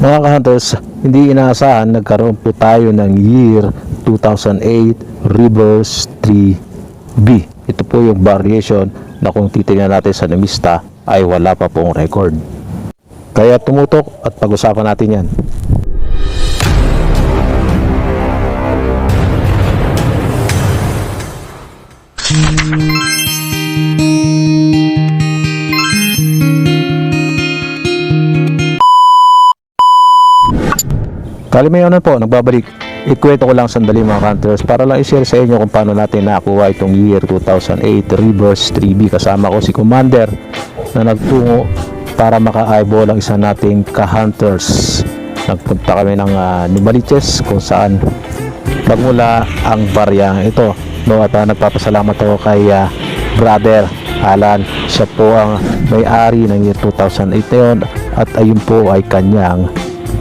Mga ka-hunters, hindi inaasahan nagkaroon po tayo ng year 2008 Reverse 3B. Ito po yung variation na kung titingnan natin sa Namista ay wala pa pong record. Kaya tumutok at pag-usapan natin yan. Kalimayon na po, nagbabalik. Ikwento ko lang sandali mga hunters para lang i-share sa inyo kung paano natin nakuha itong year 2008 Reverse 3B. Kasama ko si Commander na nagtungo para maka-eyeball ang isa nating ka-hunters. Nagpunta kami ng uh, Numaliches kung saan nagmula ang baryang ito. No, at uh, nagpapasalamat ako kay uh, brother Alan. Siya po ang may-ari ng year 2008 na yun at ayun po ay kanyang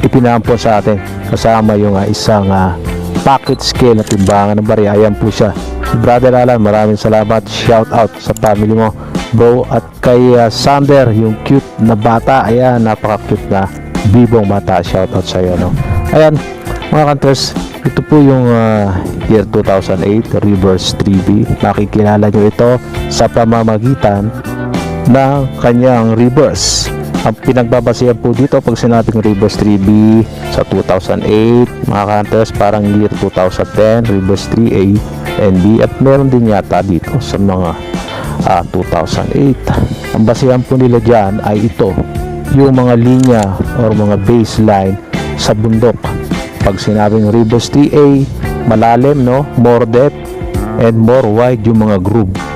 ipinampo sa atin kasama yung uh, isang uh, packet scale na timbangan ng barya. Ayan po siya. Brother Alan maraming salamat. Shout out sa family mo bro. At kay uh, Sander yung cute na bata. Ayan napaka cute na bibong bata. Shout out sa iyo no? Ayan mga kanters ito po yung uh, year 2008 reverse 3B makikilala nyo ito sa pamamagitan ng kanyang reverse ang pinagbabasihan po dito pag sinabing reverse 3B sa 2008 mga hunters parang year 2010 reverse 3A and B at meron din yata dito sa mga ah, 2008 ang basihan po nila dyan ay ito yung mga linya or mga baseline sa bundok. Pag sinabing reverse 3A malalim no? More depth and more wide yung mga groove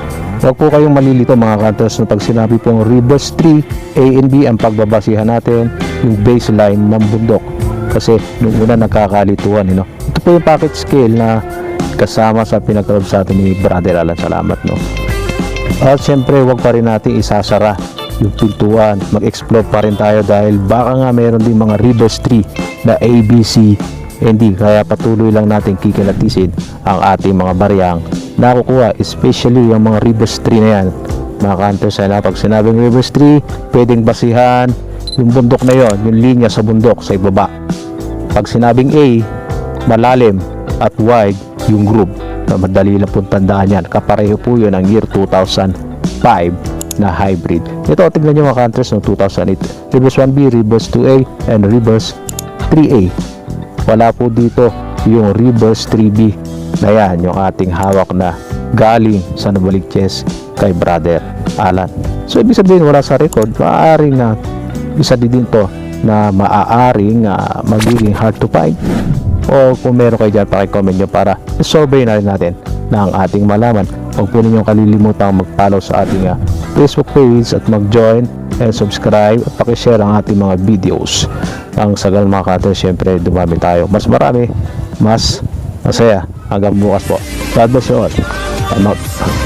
Huwag po kayong malilito mga hunters na pag sinabi pong reverse 3 A and B ang pagbabasihan natin yung baseline ng bundok. Kasi nung una nagkakalituan you know? ito po yung packet scale na kasama sa pinagkaroon sa atin ni Brother Alan. Salamat no? At syempre huwag pa rin natin isasara yung pintuan. Mag-explore pa rin tayo dahil baka nga meron din mga reverse 3 na A, B, C and D. Kaya patuloy lang natin kikilatisin ang ating mga baryang nakukuha especially yung mga reverse 3 na yan. Mga kanto sana pag sinabing reverse 3 pwedeng basihan yung bundok na yon yung linya sa bundok sa ibaba. Pag sinabing A malalim at wide yung group. Na madali lang pong tandaan yan. Kapareho po yun ang year 2005 na hybrid. Ito tingnan nyo mga counters ng 2008 reverse 1B, reverse 2A and reverse 3A wala po dito yung reverse 3B na yan yung ating hawak na galing sa Nabaliches kay brother Alan. So ibig sabihin wala sa record maaaring na isa din to na maaaring uh, magiging hard to find. O kung meron kayo dyan pakicomment nyo para survey na rin natin na ang ating malaman. Huwag po ninyong kalilimutang mag-follow sa ating uh, Facebook page at mag-join and subscribe at pakishare ang ating mga videos. Ang sagal mga cutters syempre dumami tayo. Mas marami mas masaya. Hanggang bukas po. God bless you all. I'm out